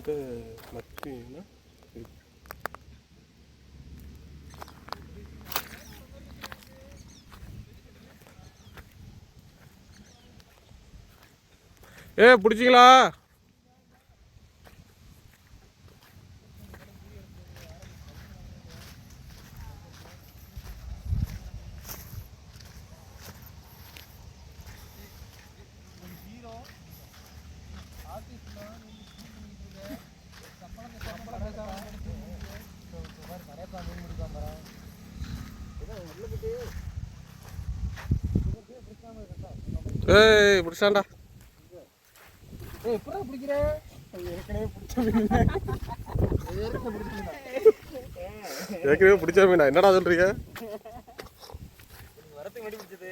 இந்த மத்தினா ஏ பிடிச்சிங்களா ஏய் பிடிச்சாண்டா ஏய் எப்படா பிடிக்கிற? ஏற்கனவே பிடிச்ச மீனா. என்னடா சொல்றீங்க? வரத்துக்கு முன்னாடி பிடிச்சது.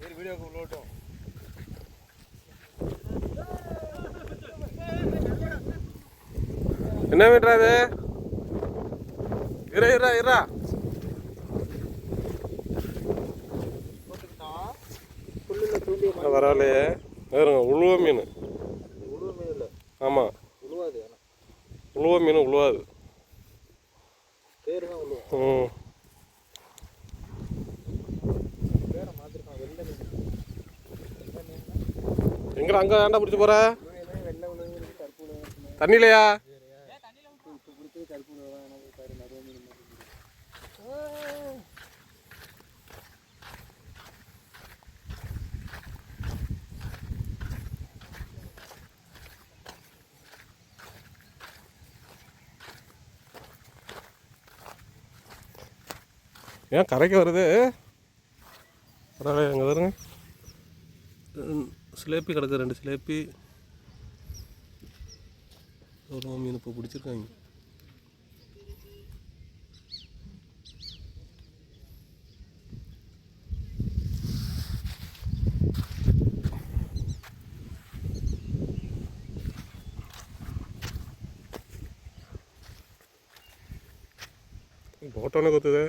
சரி வீடியோக்கு உள்ளோட்டும் என்ன மீட்ரா இது? இரா இரா இரா போட்டுக்கிட்டோம் பரவாயில்லையே வேறுங்க உழுவ மீன். ஆமாம் உழுவ மீன் உழுவாது. ம். எங்கடா அங்கே ஏன்டா பிடிச்சி போகிற உழுவுமே வெள்ளை உழுவு இருக்கு கருப்பு உழுவு இருக்குமே தண்ணியிலையா இப்போ பிடிச்சது கருப்பு உழுவு தான் எனக்கு பாரு நிறைய மீன் மாதிரி இருக்குது. ஏன் கரைக்கு வருது? பரவாயில்ல அங்கே வருங்க. சிலேப்பி கிடக்கு ரெண்டு சிலேப்பி. ஒரு மீன் இப்போ பிடிச்சிருக்காங்க. போட்டோன்னே கொத்துது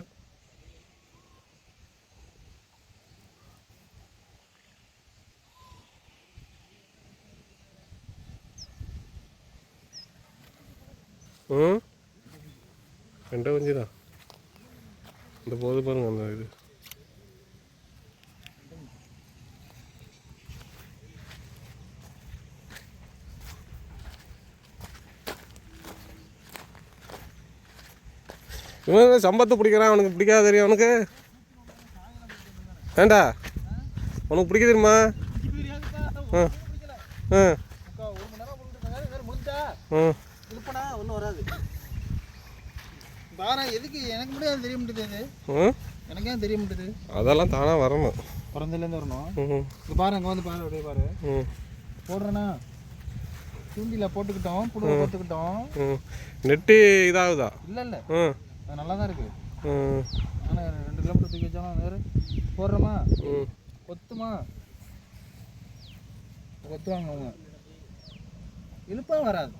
ம் ரெண்டே வஞ்சி தான் இந்த போது பாருங்க அந்த இது. இவன் சம்பத்தை பிடிக்கிறான் அவனுக்கு பிடிக்காத தெரியும். அவனுக்கு? ஏண்டா? உனக்கு பிடிக்க தெரியுமா? ஆ ஆ. முக்கா ஒரு மணி நேரம் போட்டுருக்காங்க வேறு முடிஞ்சா ம் இழுப்பனா ஒன்றும் வராது பாரு எதுக்கு? எனக்கு மட்டும் தெரிய மாட்டேது எனக்கு ஏன் தெரிய மாட்டேது? அதெல்லாம் தானாக வரணும். பிறந்ததுலேருந்து வரணும். இங்கே பாரு அங்கே வந்து பாரு அப்படியே பாரு. போடுறேண்ணா. தூண்டியில் போட்டுக்கிட்டோம் புடுவை போட்டுக்கிட்டோம். நெட்டு இதாகுதா? இல்லை இல்லை. அது நல்லா தான் இருக்குது ம். ஆனால் ரெண்டு கிலோமீட்டர் தூக்கி வச்சாலும் வேறு. போடுறோமா? கொத்துமா? கொத்துவாங்க அவங்க. இழுப்பா வராது.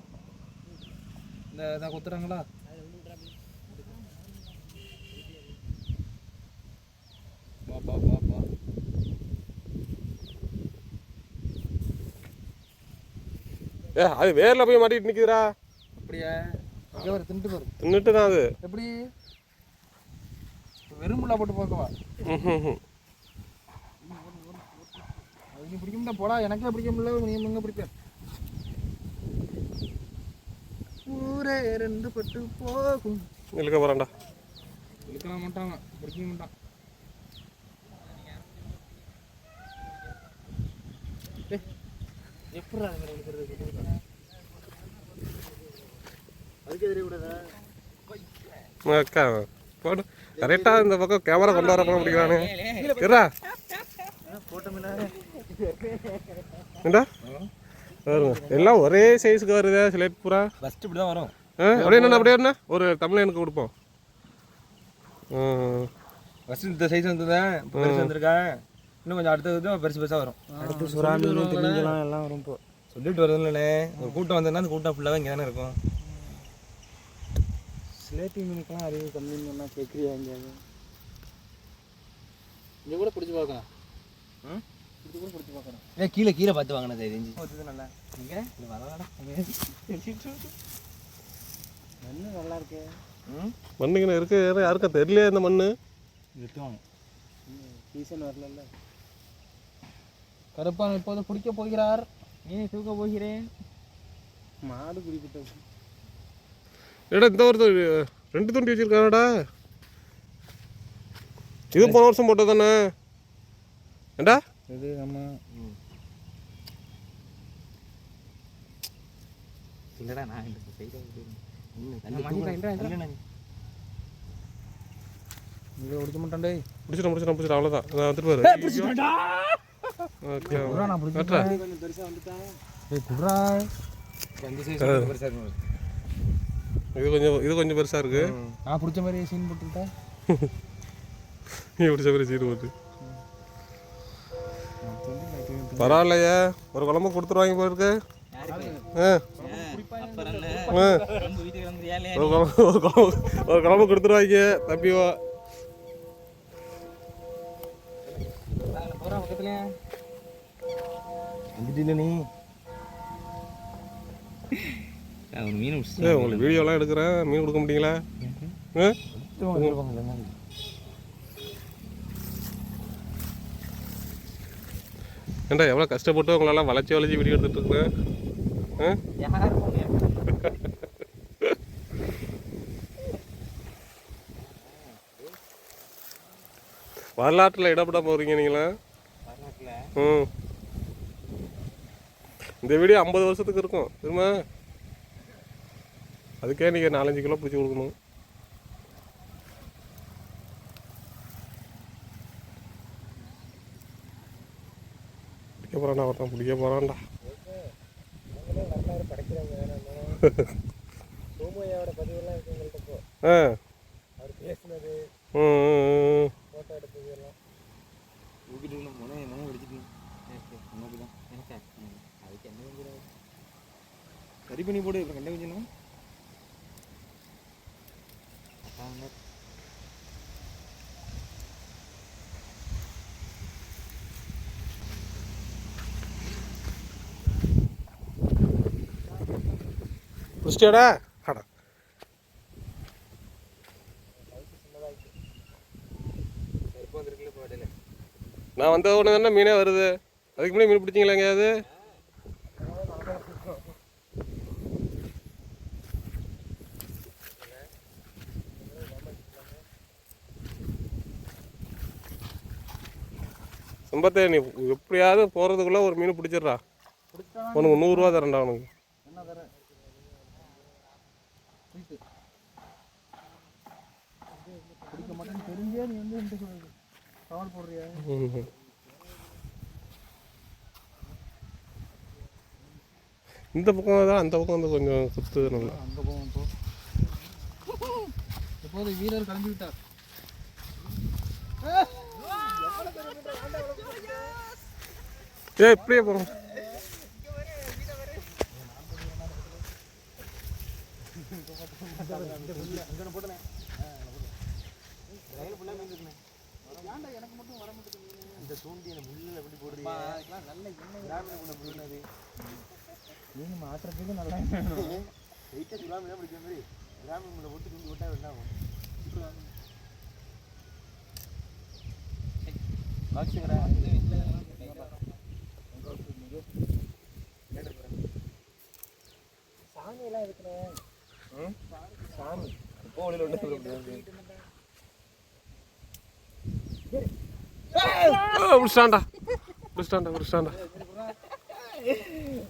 இந்த இதை கொத்துறாங்களா? பா பா பா ஏ அது வேரில் போய் மாட்டிட்டு நிற்குதுடா அப்படியா? ஒரு தின்ட்டு பாரு தின்னுட்டு தான் அது. எப்படி? வெறும் முள்ளா போட்டு பார்க்கவா. அது நீ பிடிக்க முடியல போடா. எனக்கே பிடிக்க முடியல நீ எங்க பிடிப்பேன் ஊரே ரெண்டு பட்டு போகும். இழுக்க போகிறான்டா இழுக்கலாம் மாட்டாங்க பிடிக்க மாட்டான். எப்படி அது மாதிரி எடுக்கிறது அதுக்கு எதிரே விடாதா அக்கா போடு. கரெக்டாக இந்த பக்கம் கேமரா கொண்டு வரப்போ பிடிக்கிறானே இருடா. ஏண்டா? எல்லாம் ஒரே சைஸுக்கு வருதே சிலேபி பூரா. ஃபஸ்ட்டு இப்படி தான் வரும். ஆ அப்படியே என்ன அப்படியே என்ன? ஒரு தமிழனுக்கு கொடுப்போம். ம் ஃபஸ்ட்டு இந்த சைஸ் வந்ததேன் இப்போ வந்திருக்கேன் இன்னும் கொஞ்சம் அடுத்தது பெருசு பெருசாக வரும். அடுத்து சுறா மீன் திமிங்கலாம் எல்லாம் வரும் இப்போ. சொல்லிட்டு வருதுல்லண்ணே ஒரு கூட்டம் வந்ததுன்னா அந்த கூட்டம் ஃபுல்லாகவே இங்கே தானே இருக்கும். சிலேபி மீனுக்கெல்லாம் அறிவு கம்மின்னு சொன்னால் கேட்குறியா எங்கேயாவது? இங்கே கூட பிடிச்சி பார்க்கலாம். ம்? ஏன் கீழே கீழே பார்த்து வாங்கினது தெரிஞ்சு நல்லா. இங்கே மண்ணு நல்லா இருக்கு. ம்? மண்ணுக்கு இருக்கு. யாரும் யாருக்கும் தெரியலையே இந்த மண்ணு? சீசன் வரல கருப்பான் இப்போது குடிக்க போகிறார். மீனை தூக்க போகிறேன்? மாடு குடிக்கிட்டோம். ஏடா இந்த வருஷம் ரெண்டு துண்டி வச்சிருக்கானடா. இது போன வருஷம் போட்டது தானே ஏண்டா? இது நம்ம இல்லடா நான் இந்த சைடு முடிச்சிடும் முடிச்சிடும் முடிச்சிடும் அவ்வளோதான் நான் வந்துட்டு பாரு. ஓகே. நான் கரெக்டா கொஞ்சம் பெருசாக வந்துட்டான் ஏய் குட்ரா எந்த சைஸ் பெருசாக இருக்கும் இது கொஞ்சம் இது கொஞ்சம் பெருசாக இருக்கு. நான் பிடிச்ச மாதிரி சீன் போட்டுக்கிட்டேன். நீ பிடிச்ச மாதிரி சீடு போட்டு. பரவாயில்லையே. ஒரு குழம்பு கொடுத்துருவாங்க போல இருக்கு. ஒரு குழம்பு ஒரு குழம்பு ஒரு குழம்பு கொடுத்துருவாங்க. தம்பி நீ. ஒரு மீன் ஏ உங்களுக்கு வீடியோலாம் எடுக்கிறேன் மீன் கொடுக்க மாட்டீங்களா? ஆ ஏண்டா எவ்வளோ கஷ்டப்பட்டு உங்களெல்லாம் வளைச்சி வளைச்சி வீடியோ எடுத்துட்டு இருக்கிறேன் ஆ யார் வரலாற்றில் இடப்பட போகிறீங்க நீங்களா ம். இந்த வீடியோ ஐம்பது வருஷத்துக்கு இருக்கும் திரும்ப அதுக்கே நீங்கள் நாலஞ்சு கிலோ பிடிச்சி கொடுக்கணும். பிடிக்க போகிறான்டா ஒருத்தன் பிடிக்க போகிறான்டா ஆ அவர் பேசுனது ம் ம், ம் ஃபோட்டோ எடுத்தது எல்லாம் தூக்கிட்டு உள்ள முனை முனை வெடிச்சிட்டு உனக்கு தான் எனக்கா அதுக்கு என்ன பண்ணுறது சரி பண்ணி போடு இப்போ கண்ட கொஞ்சம் பிடிச்சிட்டியாடா? வந்துருக்குல்ல இப்போ இடையில நான் வந்த உடனே தானே மீனே வருது. அதுக்கு முன்னாடி மீன் பிடிச்சிங்களா எங்கேயாவது? சம்பத்தே நீ எப்படியாவது போகிறதுக்குள்ளே ஒரு மீன் பிடிச்சிடுறா. உனக்கு நூறுரூவா தரேன்டா உனக்கு. இந்த பக்கம் தான் அந்த பக்கம் வந்து கொஞ்சம் குத்து நல்லா. அங்க இப்போது வீரர் கலந்து விட்டார். ஏ இப்படியே போகிறோம் இந்த தூண்டி முள்ளில் எப்படி போடுறீங்க நல்ல எண்ணெய் கிராமிய முள்ள மீன் மாட்டுறதுக்கு நல்லா வெயிட்டாக சுறாமி பிடிக்கிற மாதிரி போட்டு தூண்டி விட்டா என்ன ஆகும் இருக்கிறேன் சாமி இப்போ ஒன்று சொல்ல முடியாது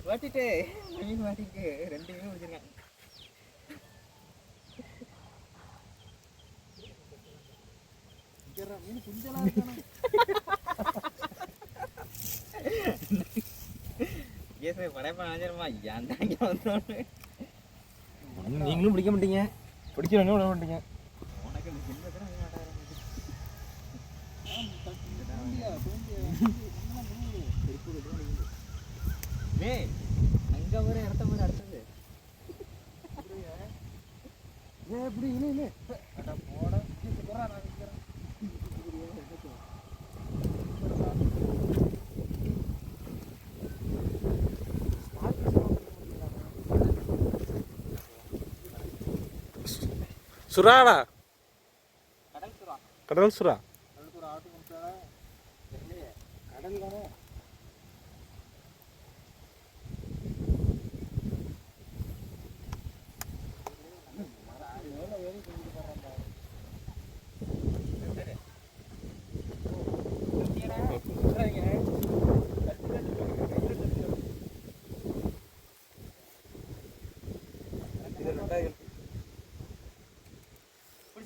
மாட்டிட்டு மீன் மாட்டிட்டு மீன் இங்கே வந்தோன்னு? நீங்களும் பிடிக்க மாட்டீங்க. பிடிக்கிறவங்க விட மாட்டீங்க. உனக்கு இந்த சின்னதுல டேய் அங்க வர இடத்த மாதிரி அடுத்தது ஏ இப்படி இனி இனி அட போடா இது போறா நான் நிக்கிறேன் சுறாடா கடல் சுறா. கடல் சுறா?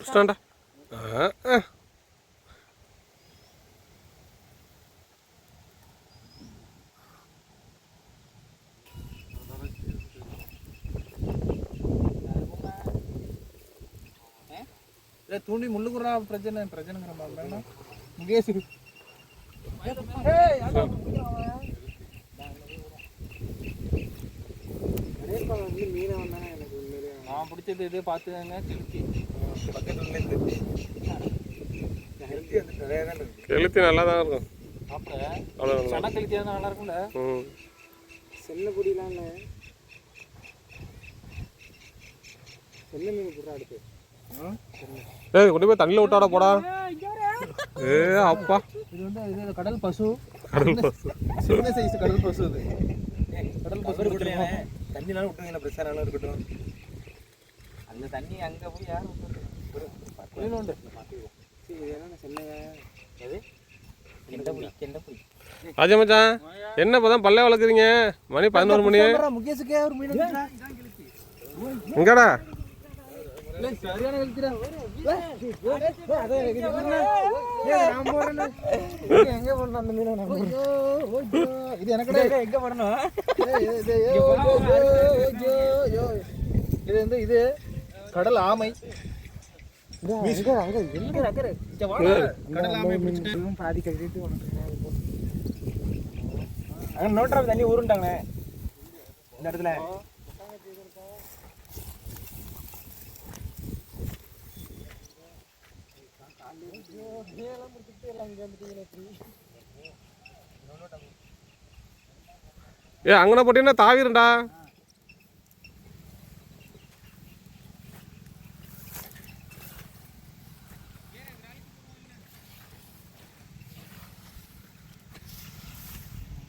பிடிச்சிட்டான்டா தூண்டி முள்ளுக்குறா பிரச்சனை பிரச்சனைங்கிற மாதிரி முகேஷ் நான் பிடிச்சது இது பார்த்துங்க கிழக்கி கெளுத்தி நல்லா தான் இருக்கும் அவ்வளோ கழிச்சா நல்லா இருக்கும்ல? ம். செல்ல குடிலாம் இல்லை செல்ல மீன் புறா அடுத்து. ஏய் கொண்டு போய் தண்ணியில் விட்டாட போடா. ஏ அப்பா. இது வந்து இது கடல் பசு. கடல் பசு. சின்ன சைஸ் கடல் பசு இது. கடல் பசு தண்ணினாலும் விட்டுருங்க பிரச்சனை இருக்கட்டும். அந்த தண்ணி அங்கே போய் யார் ராஜா மச்சான் என்ன இப்போ தான் பல்ல வளர்க்குறீங்க? மணி பதினோரு மணி. இங்கடா. எங்கடா அந்த இது எனக்கு எங்க போடணும் இது வந்து இது கடல் ஆமை. பாதி கட்டிட்டு அங்கே நோட்டா தண்ணி ஊருண்டாங்கண்ணே இந்த இடத்துல. ஏ அங்கன போட்டீங்கன்னா தாவிரண்டா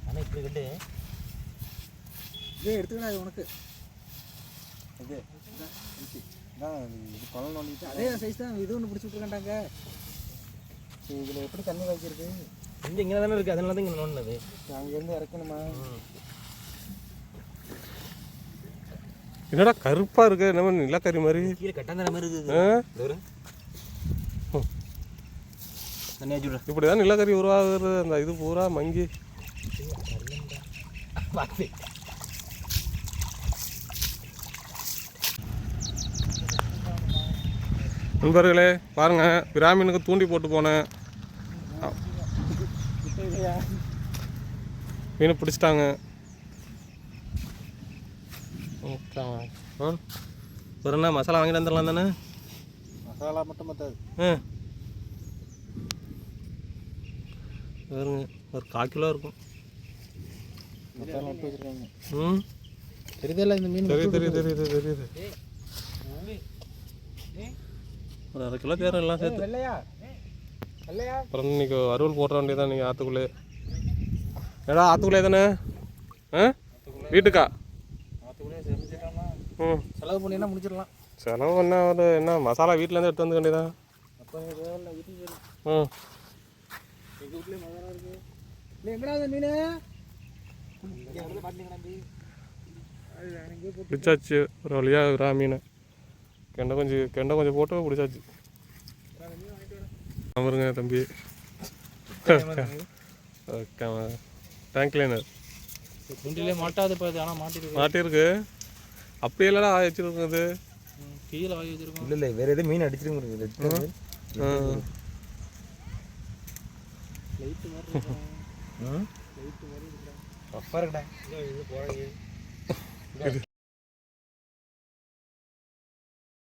ஆனால் இப்படி கட்டு இதே எடுத்துக்கலாம் அது உனக்கு. இது குளம் நோண்டிட்டு அதே சைஸ் தான். இது ஒன்று பிடிச்சி இதில் எப்படி தண்ணி வைக்கிறது இங்கே இங்கே தானே இருக்குது அதனால தான் இங்கே நோண்டினது அங்கேருந்து இறக்கணுமா? என்னடா கருப்பா இருக்கு? என்ன நிலக்கரி மாதிரி? கீழே கட்டாந்தர மாதிரி இருக்குது. இப்படிதான் நிலக்கரி உருவாகுறது. அந்த இது பூரா மங்கி. பார்த்து நண்பர்களே பாருங்க பிராமினுக்கு தூண்டி போட்டு போனேன். மீன் பிடிச்சிட்டாங்க. ஒரு என்ன மசாலா வாங்கிட்டு வந்துடலாம் தானே? மசாலா மட்டும் பத்தாது. ஆ. பாருங்க ஒரு கால் கிலோ இருக்கும். ம். தெரியுதல்ல இந்த மீன் தெரியுது தெரியுது தெரியுது தெரியுது. ஒரு அரை கிலோ தேரம் எல்லாம் சேர்த்து. அப்புறம் இன்னைக்கு வறுவல் போடுற வேண்டியதான் நீங்கள் ஆற்றுக்குள்ளே ஏடா ஆற்றுக்குள்ளே தானே? ஆ? வீட்டுக்கா? ம். செலவு பண்ணினா முடிச்சிடலாம். செலவு என்ன ஒரு என்ன மசாலா வீட்டிலேருந்து எடுத்து வந்து வேண்டியதான் ம். பிடிச்சாச்சு ஒரு வழியாக மீன்? கெண்டை கொஞ்சம் கெண்டை கொஞ்சம் போட்டு பிடிச்சாச்சு. அமருங்க தம்பி. டேங்க் கிளீனர் குண்டிலே மாட்டாது இப்போ ஆனால் மாட்டிருக்கு. மாட்டியிருக்கு அப்படியே இல்லடா வச்சுருக்குது அது கீழே வச்சிருக்கோம். இல்லை இல்லை வேறு எதுவும் மீன் அடிச்சிருங்க ஆ. லைட்டு மாதிரி